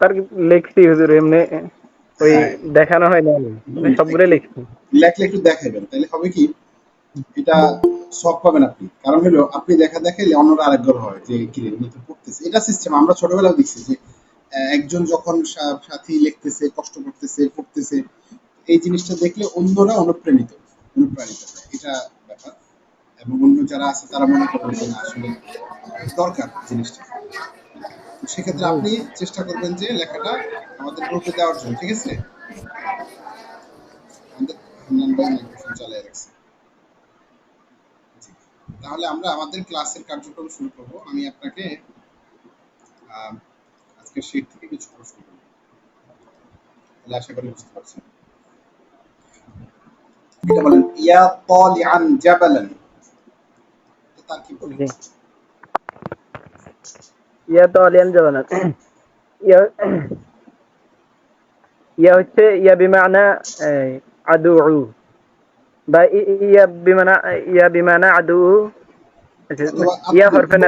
তার লিখছি হুজুর এমনি ওই হ্যাঁ। দেখানো হয় না মানে সবগুলো লিখছি। লেখলে একটু দেখাবেন তাহলে হবে কি? এটা সব পাবেন আপনি। কারণ হলো আপনি দেখা দেখাইলে অন্যরা আরেকবার হয় যে কি তো পড়তেছে। এটা সিস্টেম আমরা ছোটবেলায় দেখছি যে একজন যখন সাথী লিখতেছে কষ্ট করতেছে পড়তেছে এই জিনিসটা দেখলে অন্যরা অনুপ্রাণিত অনুপ্রাণিত হয়। এটা ব্যাপার। এবং অন্য যারা আছে তারা মনে করবে যে আসলে দরকার জিনিসটা। সেক্ষেত্রে আপনি চেষ্টা করবেন যে লেখাটা আমাদের গ্রুপে দেওয়ার জন্য ঠিক আছে? চালিয়ে রাখছে তাহলে আমরা আমাদের ক্লাসের কার্যক্রম শুরু করব। আমি আপনাকে আহ, আজকে শীট থেকে কিছু প্রশ্ন করব। তাহলে আশা করি বুঝতে পারছেন। এটা বলেন ইয়া তালিআন জাবালান। তার কি বলেন জি ইয়া তো যাবে না। ইয়া হচ্ছে ইয়া বিমানা আদু বা ইয়া বিমানা ইয়া বিমানা আদু আচ্ছা, ইয়া। হরফে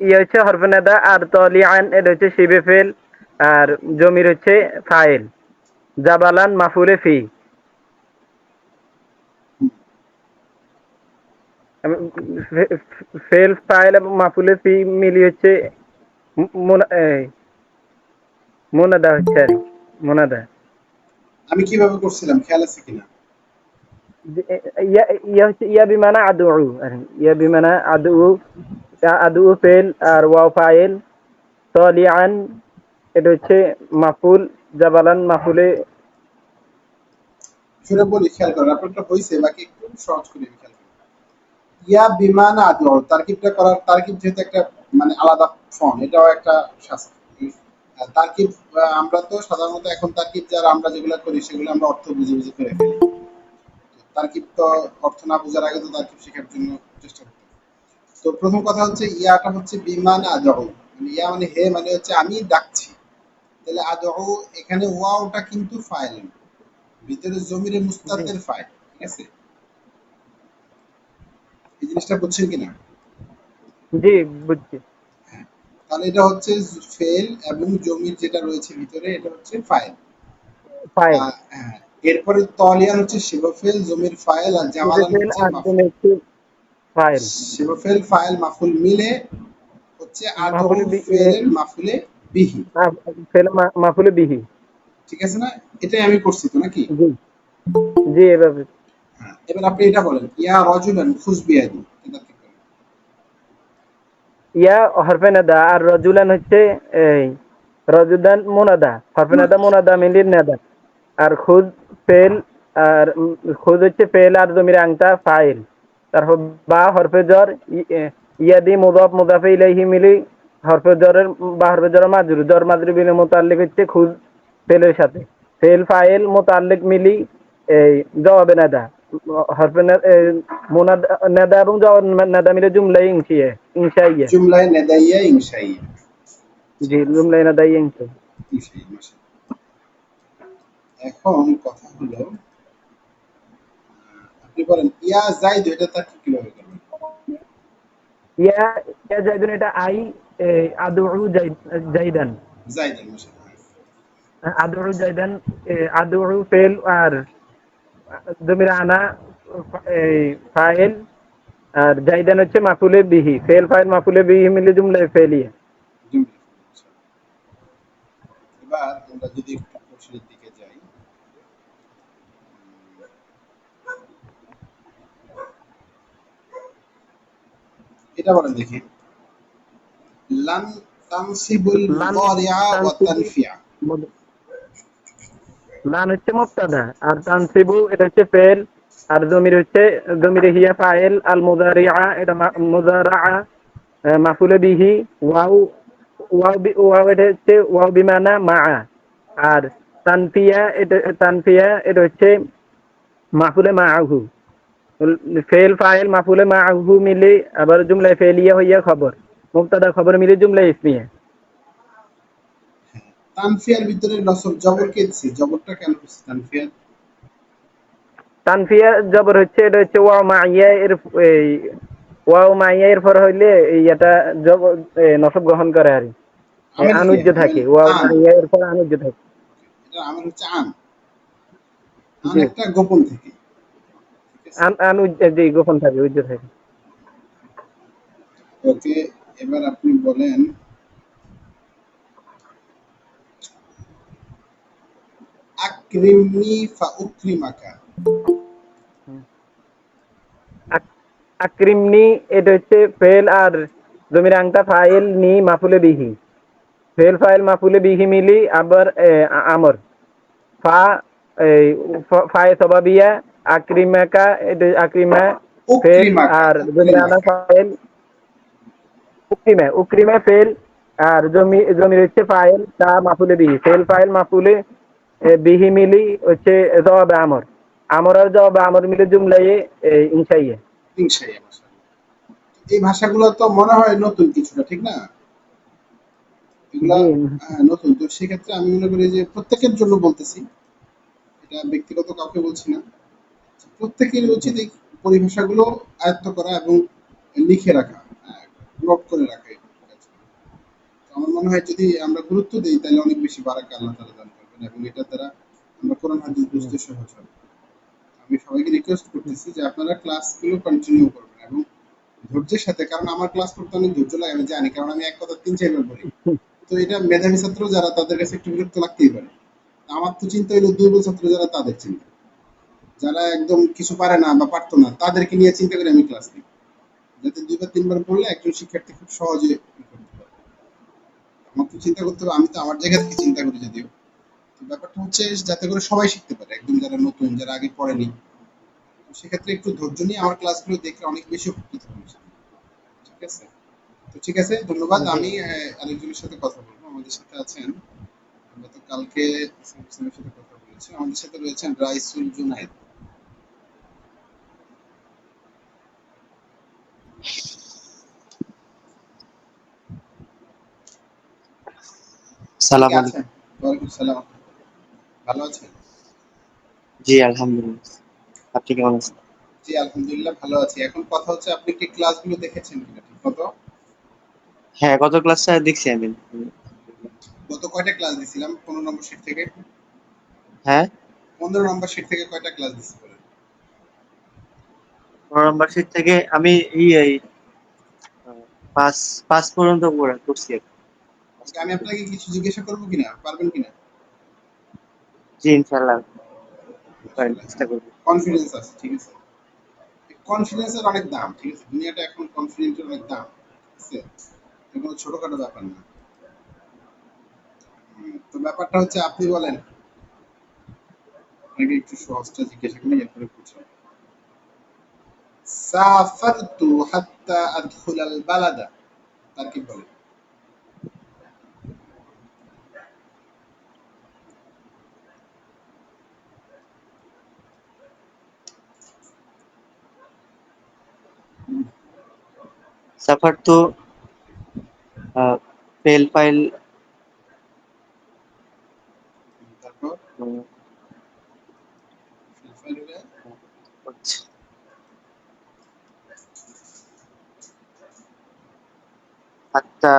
ইয়া হচ্ছে হরফে আর তলিয়ান এটা হচ্ছে শিবে ফেল। আর জমির হচ্ছে ফাইল। জাবালান মাফুরে ফি। ফেল ফাইল এবং মাফুলে ফি মিলি হচ্ছে মুনা- মুনাদা হচ্ছে আর মুনাদা। আমি কীভাবে করছিলাম? খেয়াল আছে কিনা? ইয়া ইয়া হচ্ছে ইয়া বিমানা আদু ইয়া বিমানা আদু আদু ফেল আর ওয়াও ফাইল তলিয়ান এটা হচ্ছে মাফুল জাবালান মাফুলে। সেটা বলি খেয়াল করেন আপনারটা হয়েছে বাকি একটু সহজ করে আমি খেয়াল করি ইয়া বিমান আদু করার যেহেতু একটা মানে আলাদা ফর্ম এটাও একটা শাস্তি। আমরা তো সাধারণত এখন যারা আমরা যেগুলো করি, সেগুলো আমরা অর্থ বুঝে বুঝে করে ফেলি। তো অর্থ না বোঝার আগে তো শেখার জন্য চেষ্টা করতে তো প্রথম কথা হচ্ছে, ইয়াটা হচ্ছে বিমান আদহু মানে ইয়া মানে হে মানে হচ্ছে আমি ডাকছি। তাহলে আদহু এখানে ওয়াওটা কিন্তু ফাইল। ভিতরে জমিরে মুস্তাদের ফাইল, ঠিক আছে? এই জিনিসটা বুঝছেন কিনা? জি বুঝছি। তাহলে এটা হচ্ছে ফেল এবং জমির যেটা রয়েছে ভিতরে এটা হচ্ছে ফাইল ফাইল হ্যাঁ এরপরে তলিয়ান হচ্ছে শিবফেল জমির ফাইল আর জামালান হচ্ছে আর ফাইল শিবফেল ফাইল মাফুল মিলে হচ্ছে বি- ফেলের মাফুলে বিহি। ফেল মাফুলে বিহি। ঠিক আছে না? এটাই আমি করছি তো নাকি? জি এভাবে। এবার আপনি এটা বলেন ইয়া রজুলান খুশবিয়াদি এটা ঠিক করেন ইয়া হরফে নাদা আর রজুলান হচ্ছে এই রজুদান মুনাদা হরফে নাদা মুনাদা মিলির নাদা আর খুদ ফেল আর খুদ হচ্ছে ফেল আর জমির আংটা ফাইল। তারপর বা হরফে জ্বর ইয়াদি মুদাফ মুদাফে ইলাইহি মিলি হরফে জ্বরের বা হরফে জ্বর মাজরু জ্বর মাজরু বিলে মোতাল্লিক হচ্ছে খুদ ফেলের সাথে। ফেল ফাইল মোতাল্লিক মিলি এই জবাবে নাদা। মুনাদা নাদা এবং নাদা মিলে জুমলাই ইনশিয়ে ইনশাইয়া জুমলায় নেদাইয়া ইনশাইয়া জি জুমলাই নাদা ইনশাইয়া এখন কথা হলো আপনি বলেন ইয়া জাইদ এটা তার কি কীভাবে করবেন? ইয়া ইয়া জাইদুন এটা আই এই, আদু জাইদান। জাইদ মাশাআল্লাহ। আদু জাইদান এই, আদু ফেল আর জমির আনা এই, ফাইল আর জাইদান হচ্ছে মাফুলে বিহি ফেল ফাইল মাফুলে বিহি মিলে জুমলাই ফেলিয়া। এবার আমরা যদি একটু প্রশ্নের দিকে যাই। এটা বলেন দেখি। লান তানসিবুল মুদারিআ ওয়া তানফিআ লান হচ্ছে মুবতাদা। আর তানসিবু এটা হচ্ছে ফেল। আর জমির হচ্ছে জমির হিয়া ফাইল আল মুদারিআ এটা মা- আহ, মাফুলে বিহি ওয়াও ওয়াও বি- ওয়াও এটা হচ্ছে ওয়াও বিমানা মা আর তানফিয়া এটা তানফিয়া এটা হচ্ছে মাফুলে মাআহু। ফেল ফাইল মাফুলে মাআহু মিলে আবার জুমলা ফেলিয়া হইয়া খবর। মুবতাদা খবর মিলে জুমলা ইসমিয়া। তানফিয়ার ভিতরে নসব জবর কে দিছে? জবরটা কেন দিছে তানফিয়ার? তানফিয়া জবর হচ্ছে এটা হচ্ছে ওয়াও মাইয়া এর এই ওয়াও মাইয়া এর পর হইলে এটা জবর নসব গ্রহণ করে আর আনুজ্য থাকে আমের- ওয়াও আম। আর ইয়া এর পর আনুজ্য থাকে। এটা আমের হচ্ছে আম। একটা গোপন থেকে? আন আনুজ্য জি গোপন থাকে উজ্জ থাকে। ওকে এবার আপনি বলেন আকরিমনি ফা উকরিমাকা আকরিমনি এটা হচ্ছে ফেল আর জমির আংটা ফাইল নি মাফুলে বিহি। ফেল ফাইল মাফুলে বিহি মিলি আবার আমর। ফা ফায়ে সবাবিয়া আকরিমাকা এটা আকরিমা ফেল আর জমির আনা ফাইল। উকরিমা উকরিমা ফেল আর জমি জমির হচ্ছে ফাইল তা মাফুলে বিহি। ফেল ফাইল মাফুলে বিহি মিলি হচ্ছে জবাবে আমর। আমর আর জবাবে আমর মিলে জুমলাইয়ে এ, ইনশাইয়ে। এই ভাষাগুলো তো মনে হয় নতুন কিছুটা ঠিক না? এগুলা হ্যাঁ, নতুন। তো সেক্ষেত্রে আমি মনে করি যে প্রত্যেকের জন্য বলতেছি এটা ব্যক্তিগত কাউকে বলছি না। প্রত্যেকের উচিত এই পরিভাষাগুলো আয়ত্ত করা এবং লিখে রাখা নোট করে রাখা তো আমার মনে হয় যদি আমরা গুরুত্ব দিই তাহলে অনেক বেশি বারাকা আল্লাহ তাআলা দান এবং দ্বারা আমরা কোরআন হাদিস বুঝতে সহজ হবে। আমি সবাইকে রিকোয়েস্ট করতেছি যে আপনারা ক্লাসগুলো কন্টিনিউ করবেন এবং ধৈর্যের সাথে, কারণ আমার ক্লাস করতে অনেক ধৈর্য লাগে, আমি জানি, কারণ আমি এক কথা তিন চারবার বলি। তো এটা মেধাবী ছাত্র যারা তাদের কাছে একটু বিরক্ত লাগতেই পারে। আমার তো চিন্তা হলো দুর্বল ছাত্র যারা তাদের চিন্তা। যারা একদম কিছু পারে না বা পারতো না, তাদেরকে নিয়ে চিন্তা করে আমি ক্লাস নিই। যাতে দুইবার তিনবার পড়লে একজন শিক্ষার্থী খুব সহজে করতে পারে। আমার তো চিন্তা করতে হবে, আমি তো আমার জায়গা থেকে চিন্তা করি যদিও। তো ব্যাপারটা হচ্ছে যাতে করে সবাই শিখতে পারে একদম যারা নতুন যারা আগে পড়েনি। সেক্ষেত্রে একটু ধৈর্য নিয়ে আমার ক্লাসগুলো দেখলে অনেক বেশি উপকৃত হবে ঠিক আছে? তো ঠিক আছে ধন্যবাদ। আমি আহ, আরেকজনের সাথে কথা বলব। আমাদের সাথে আছেন আমরা তো কালকে সাথে কথা বলেছি। আমাদের সাথে রয়েছেন রাইসুল জুনাইদ সালাম আলাইকুম। ওয়ালাইকুম সালাম। ভালো আছেন? জি আলহামদুলিল্লাহ। আপনি কেমন আছেন? জি আলহামদুলিল্লাহ ভালো আছি। এখন কথা হচ্ছে আপনি কি ক্লাসগুলো দেখেছেন কিনা? হ্যাঁ গত ক্লাসটা দেখছি আমি। গত কয়টা ক্লাস দিছিলাম? পনেরো নম্বর শিট থেকে? হ্যাঁ? পনেরো নম্বর শিট থেকে কয়টা ক্লাস দিছি বলেন? পনেরো নম্বর সিট থেকে আমি এই এই পাঁচ পাঁচ পর্যন্ত পড়া- করছি আজকে আমি আপনাকে কিছু জিজ্ঞাসা করব কিনা? পারবেন কিনা? জি ইনশাল্লাহ করেন, চেষ্টা করব। কনফিডেন্স আছে ঠিক আছে? কনফিডেন্সের অনেক দাম ঠিক আছে? দুনিয়াটা এখন কনফিডেন্সের অনেক দাম আছে? এটা কোনো ছোটখাটো ব্যাপার না। তো ব্যাপারটা হচ্ছে আপনি বলেন। আপনাকে একটু সহজটা জিজ্ঞাসা করি এরপরে বুঝলাম সাফারতু হাত্তা আদখুলাল বালাদা তার কি বলে? সাফার তো ফেল ফাইল তারপর উম, ফাইলটা হচ্ছে হাত্তা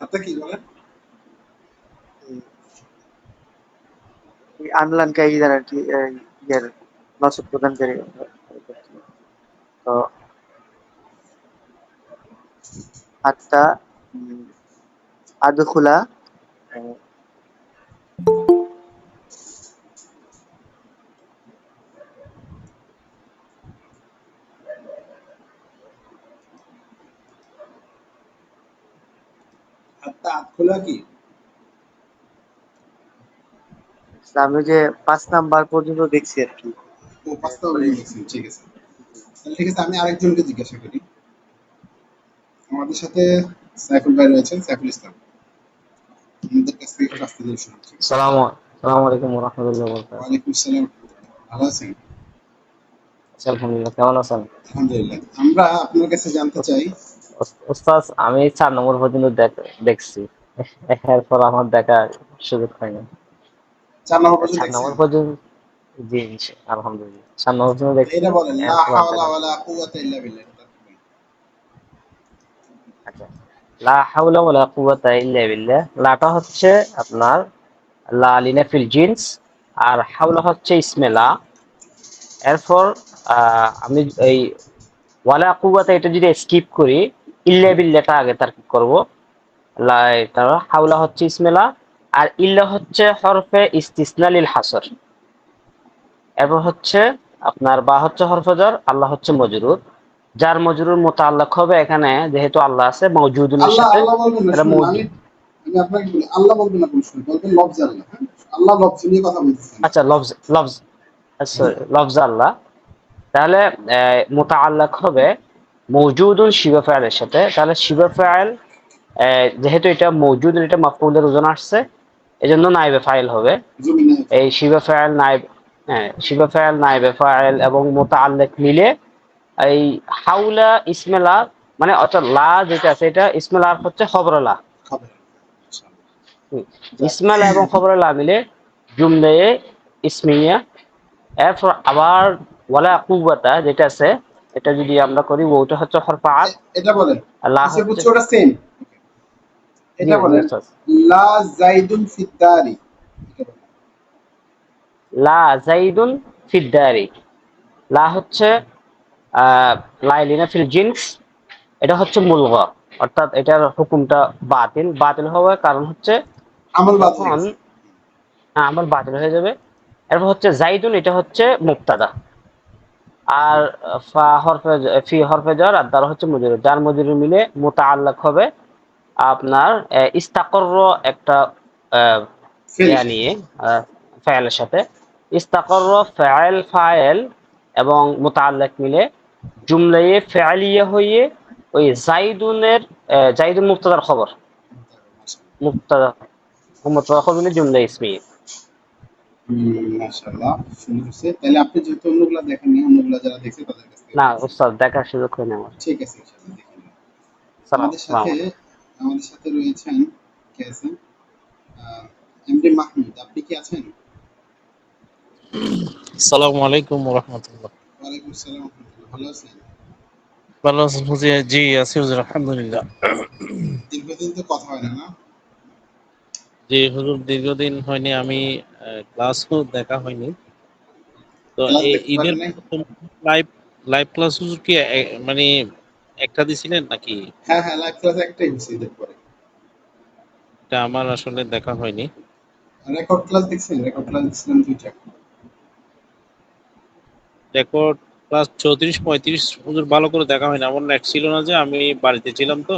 হাত্তা কি বলেন আনলান কা ইদার আর কি এই, ইয়ের নসব প্রদানকারী তো হাত্তা উম, আদখুলা আহ, হাত্তা আদখুলা কি আমি যে পাঁচ নাম্বার পর্যন্ত দেখছি আর কি। ও ঠিক আছে। তাহলে ঠিক আছে আমি আরেকজনকে জিজ্ঞাসা করি। আমাদের সাথে সাইফুল ভাই রয়েছেন সাইফুল ইসলাম। আমাদের কাছ থেকে একটু দিয়ে শুনুন সালাম সালাম আলাইকুম রহমতুল্লাহ বরকাত ওয়ালাইকুম আসসালাম ভালো আছেন? আলহামদুলিল্লাহ কেমন আছেন? আলহামদুলিল্লাহ। আমরা আপনার কাছে জানতে চাই। ওস্তাদ আমি চার নম্বর পর্যন্ত দেখ- দেখছি। এরপর আমার দেখার সুযোগ হয়নি চার নম্বর পর্যন্ত চার নম্বর পর্যন্ত? জি জি, আলহামদুলিল্লাহ। চার নম্বর পর্যন্ত দেখছি। এটা বলেন লা এরপর হাওলা ওয়ালা কুওয়াতা ইল্লা বিল্লাহ আচ্ছা। লা হাওলা ওয়ালা কুওয়াতা ইল্লা বিল্লাহ। লাটা হচ্ছে আপনার লা লিনাফিল জিন্স আর হাওলা হচ্ছে ইসমে লা। এরপর আহ, আমি এই ওয়ালা কুওয়াতা এটা যদি স্কিপ করি ইল্লা বিল্লাহটা আগে তার করব? লা এটা হাওলা হচ্ছে ইসমে লা। আর ইল্লা হচ্ছে হরফে ইস্তিসনা লিল হাসর। এরপর হচ্ছে আপনার বা হচ্ছে হরফজর আল্লাহ হচ্ছে মজরুর। যার মজরুর মোতাল্লাক হবে এখানে যেহেতু আল্লাহ আছে মৌজুদুনের সাথে আল্লাহ বলবেন না এটা মৌজুদ। আল্লাহ বলবেন না কোন সময় বলবেন লফজ আল্লাহ? আল্লাহ লফজ নিয়ে কথা বলতেছেন আচ্ছা লফজ লফজ লফজ আল্লাহ। তাহলে মোতাল্লাক হবে মৌজুদুন শিবা ফাইলের সাথে। তাহলে শিবা ফাইল যেহেতু এটা মৌজুদ এটা মাফউলের ওজন আসছে এজন্য নাইবে ফাইল হবে। এই শিবা ফাইল নাইব হ্যাঁ শিবা ফাইল নাইবে ফাইল এবং মোতাল্লাক মিলে এই হাউলা ইসমেলা মানে অর্থাৎ লা যেটা আছে এটা ইসমেলা হচ্ছে খবরলা। খাবে ইসমাইল এবং খবর লা মিলে জুমলে ইসমিয়া এরপর আবার ওয়ালা কুওয়াতা যেটা আছে এটা যদি আমরা করি ওটা হচ্ছে হরফা এটা বলেন। লা হচ্ছে সেম এটা বলেন yes, yes. লা জাইদুন ফিদ্দারি। লা জাইদুন ফিদ্দারি। লা হচ্ছে আহ, লাইলিনা ফিল জিন্স। এটা হচ্ছে মুলগা অর্থাৎ এটার হুকুমটা বাতিল। বাতিল হওয়ার কারণ হচ্ছে আমল বাদ হয়ে। হ্যাঁ, আমার বাতিল হয়ে যাবে। এরপর হচ্ছে জাইদুন এটা হচ্ছে মুক্তাদা। আর ফা হরফে ফি হরফে জ্বর আর দ্বারা হচ্ছে মজুর যার মজুরি মিলে মোতাআল্লাক হবে। আপনার ইস্তাকর একটা নিয়ে আহ, ফাইলের সাথে। ইস্তাকর ফাইল ফাইল এবং মোতাআল্লাক মিলে জুমলায়ে ফাইলিয়া হয়ে ওই জাইদুনের জাইদুন মুক্তাদার খবর। মুক্তাদা মুক্তাদা খবর মিলে জুমলা ইসমিয়ে হুম, মাশাআল্লাহ সুন্দর হয়েছে তাহলে আপনি যেহেতু অন্যগুলা দেখেননি অন্যগুলা যারা দেখছে তাদের কাছ না উস্তাদ দেখার সুযোগ হয়নি আমার। ঠিক আছে ইনশাআল্লাহ দেখে নিন। আমাদের সাথে আমাদের সাথে রয়েছেন কে আছেন এমডি মাহমুদ আপনি কি আছেন? আসসালামু আলাইকুম রহমতুল্লাহ ওয়ালাইকুম আসসালাম ওয়া রাহমাতুল্লাহ। ভালো আছেন? ভালো আছেন হুজি জি আছি হুজুর আলহামদুলিল্লাহ। দীর্ঘদিন তো কথা হয় না না? জি হুজুর দীর্ঘদিন হয়নি আমি ক্লাস ক্লাসও দেখা হয়নি। তো এই ঈদের পারেন লাইভ লাইভ ক্লাস হুজুর কি মানে একটা দিছিলেন নাকি? হ্যাঁ হ্যাঁ লাইভ ক্লাস হচ্ছে ঈদের পরে। এটা আমার আসলে দেখা হয়নি। রেকর্ড ক্লাস দেখছেন? রেকর্ড ক্লাস দেখছিলাম দুইটা রেকর্ড ক্লাস চৌত্রিশ পঁয়ত্রিশ হুজুর ভালো করে দেখা হয়নি। আমার নেট ছিল না যে আমি বাড়িতে ছিলাম তো।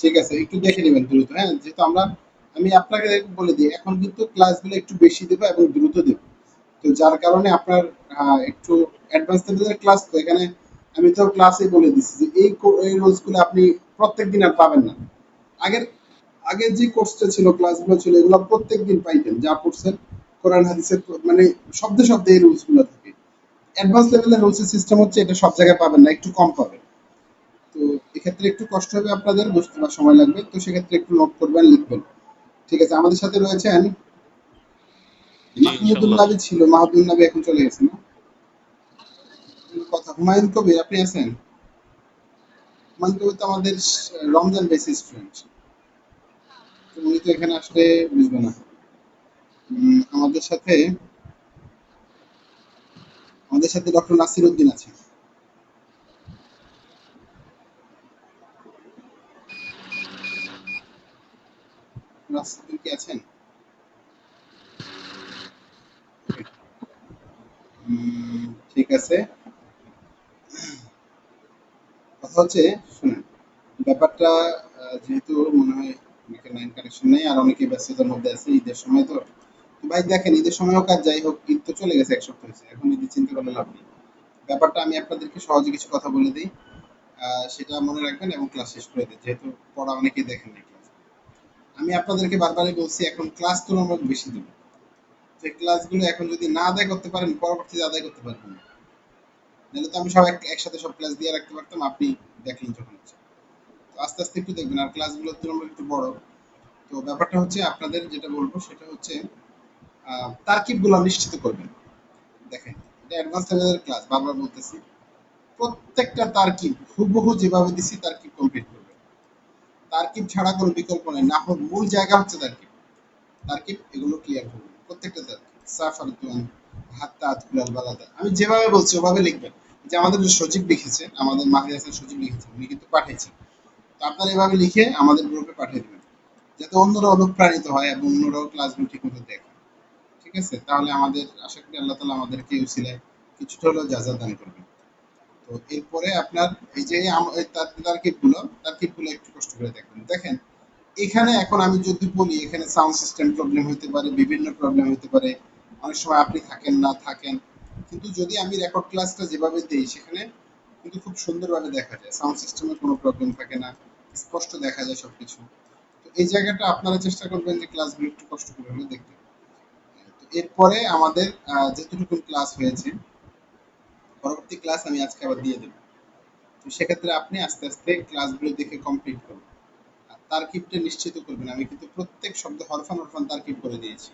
ঠিক আছে একটু দেখে নেবেন দ্রুত। হ্যাঁ যেহেতু আমরা আমি আপনাকে বলে দিই এখন কিন্তু ক্লাসগুলো একটু বেশি দেবো এবং দ্রুত দেবো। তো যার কারণে আপনার একটু অ্যাডভান্স লেভেলের ক্লাস তো এখানে আমি তো ক্লাসে বলে দিচ্ছি যে এই এই রোজগুলো আপনি প্রত্যেক দিন আর পাবেন না। আগের আগের যে কোর্সটা ছিল ক্লাসগুলো ছিল এগুলো প্রত্যেক দিন পাইতেন যা পড়ছেন কোরআন হাদিসের মানে শব্দে শব্দে এই রুলসগুলো থাকে। অ্যাডভান্স লেভেলের রুলসের সিস্টেম হচ্ছে এটা সব জায়গায় পাবেন না একটু কম পাবেন। তো এক্ষেত্রে একটু কষ্ট হবে আপনাদের বুঝতে বা সময় লাগবে তো সেক্ষেত্রে একটু নোট করবেন লিখবেন। ঠিক আছে আমাদের সাথে রয়েছেন মাহমুদুল। নবী ছিল মাহমুদুল নবী এখন চলে গেছে না? কথা। হুমায়ুন আপনি আছেন? হুমায়ুন তো আমাদের রমজান বেসিস স্টুডেন্ট উনি তো এখানে আসলে বুঝবে না। আমাদের সাথে আমাদের সাথে ডক্টর নাসির উদ্দিন আছেন। নাসির কি আছেন? ঠিক আছে কথা হচ্ছে ব্যাপারটা যেহেতু মনে হয় অনেকের লাইন কানেকশন নেই আর অনেকে ব্যস্ততার মধ্যে আছে, ঈদের সময় তো। ভাই দেখেন, ঈদের যাই হোক, ঈদ তো চলে গেছে এক সপ্তাহ হয়েছে, এখন ঈদের চিন্তা করলে লাভ নেই। ব্যাপারটা আমি আপনাদেরকে সহজে কিছু কথা বলে দিই সেটা মনে রাখবেন এবং ক্লাস শেষ করে দিই, যেহেতু পড়া অনেকেই দেখেন আমি আপনাদেরকে বারবারই বলছি, এখন ক্লাস তুলনামূলক বেশি দেবো যে ক্লাসগুলো এখন যদি না আদায় করতে পারেন, পরবর্তীতে আদায় করতে পারবেন না। নাহলে তো আমি সব একসাথে সব ক্লাস দিয়ে রাখতে পারতাম, আপনি দেখলেন যখন ইচ্ছা। তো আস্তে আস্তে একটু দেখবেন, আর ক্লাসগুলো তুলনামূলক একটু বড়। তো ব্যাপারটা হচ্ছে আপনাদের যেটা বলব, সেটা হচ্ছে তারকিবগুলো নিশ্চিত করবেন। দেখেন, এটা অ্যাডভান্স লেভেলের ক্লাস বারবার বলতেছি। প্রত্যেকটা তারকিব, হুবহু যেভাবে দিছি, তারকিব কমপ্লিট করবে তারকিব ছাড়া কোনো বিকল্প নেই, না হোক মূল জায়গা হচ্ছে তারকিব। তারকিব, এগুলো ক্লিয়ার করবেন। প্রত্যেকটা তারকিব সাফার তুয়ান হাত্তা আতকুলাল বালাদা আমি যেভাবে বলছি, ওভাবে লিখবেন। যে আমাদের যে সচিব লিখেছেন আমাদের মাহির হাসান সচিব লিখেছেন উনি কিন্তু পাঠিয়েছেন। তো আপনারা এভাবে লিখে আমাদের গ্রুপে পাঠিয়ে দেবেন, যাতে অন্যরা অনুপ্রাণিত হয় এবং অন্যরাও ক্লাসগুলো ঠিক মতো দেখে। ঠিক আছে? তাহলে আমাদের, আশা করি আল্লাহ তালা আমাদেরকে উসিলায় কিছুটা হলেও যাজা দান করবেন। তো এরপরে আপনার এই যে তার- তারকিবগুলো তারকিবগুলো একটু কষ্ট করে দেখবেন। দেখেন, এখানে এখন আমি যদি বলি, এখানে সাউন্ড সিস্টেম প্রবলেম হতে পারে, বিভিন্ন প্রবলেম হতে পারে। অনেক সময় আপনি থাকেন, না থাকেন। কিন্তু যদি আমি রেকর্ড ক্লাসটা যেভাবে দিই, সেখানে কিন্তু খুব সুন্দরভাবে দেখা যায়। সাউন্ড সিস্টেমে কোনো প্রবলেম থাকে না, স্পষ্ট দেখা যায় সবকিছু। তো এই জায়গাটা আপনারা চেষ্টা করবেন যে ক্লাসগুলো একটু কষ্ট করে হলে দেখতে। এরপরে আমাদের যেটুকু ক্লাস হয়েছে, পরবর্তী ক্লাস আমি আজকে আবার দিয়ে দেবো। তো সেক্ষেত্রে আপনি আস্তে আস্তে ক্লাসগুলো দেখে কমপ্লিট করুন। আর তারকিবটা নিশ্চিত করবেন। আমি কিন্তু প্রত্যেক শব্দ হরফান হরফান তারকিব করে দিয়েছি।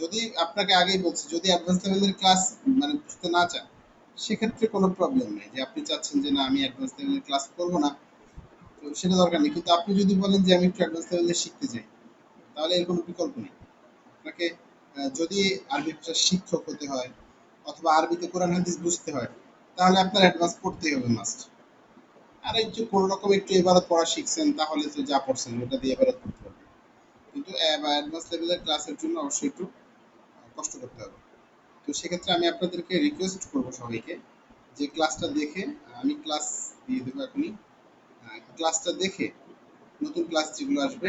যদি আপনাকে আগেই বলছি, যদি অ্যাডভান্স লেভেলের ক্লাস মানে বুঝতে না চান, সেক্ষেত্রে কোনো প্রবলেম নেই। যে আপনি চাচ্ছেন যে না, আমি অ্যাডভান্স লেভেলের ক্লাস করব না, তো সেটা দরকার নেই। কিন্তু আপনি যদি বলেন যে আমি একটু অ্যাডভান্স লেভেলে শিখতে চাই, তাহলে এর কোনো বিকল্প নেই। আপনাকে যদি আরবি শিক্ষক হতে হয়, অথবা আরবিতে কোরআন হাদিস বুঝতে হয়, তাহলে আপনার অ্যাডভান্স পড়তেই হবে মাস্ট আর যে কোনো রকম একটু এবারত পড়া শিখছেন, তাহলে তো যা পড়ছেন, ওটা দিয়ে এবারত পড়তে পারবেন কিন্তু অ্যাডভান্স লেভেলের ক্লাসের জন্য অবশ্যই একটু কষ্ট করতে হবে। তো সেক্ষেত্রে আমি আপনাদেরকে রিকোয়েস্ট করব সবাইকে যে ক্লাসটা দেখে আমি ক্লাস দিয়ে দেবো এখনই। ক্লাসটা দেখে নতুন ক্লাস যেগুলো আসবে।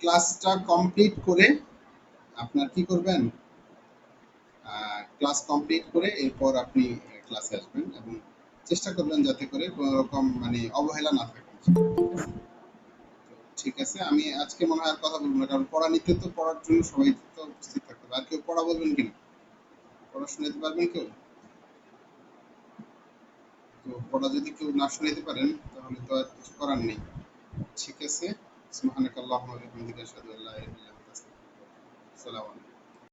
ক্লাসটা কমপ্লিট করে আপনার কি করবেন? ক্লাস কমপ্লিট করে এরপর আপনি ক্লাসে আসবেন এবং চেষ্টা করবেন যাতে করে কোনো রকম মানে অবহেলা না থাকে। ঠিক আছে? আমি আজকে মনে হয় আর কথা বলব না, কারণ পড়া নিতে তো পড়ার জন্য সবাই তো উপস্থিত থাকতে হবে। আর কেউ পড়া বলবেন কিনা? পড়া শোনাতে পারবেন কেউ? তো পড়া যদি কেউ না শোনাতে পারেন, তাহলে তো আর কিছু করার নেই। ঠিক আছে? সুবহানাকাল্লাহুম্মা ওয়া বিহামদিকা আশহাদু আল্লা ইলাহা ইল্লা আনতা আস্তাগফিরুকা ওয়া আতুবু ইলাইক।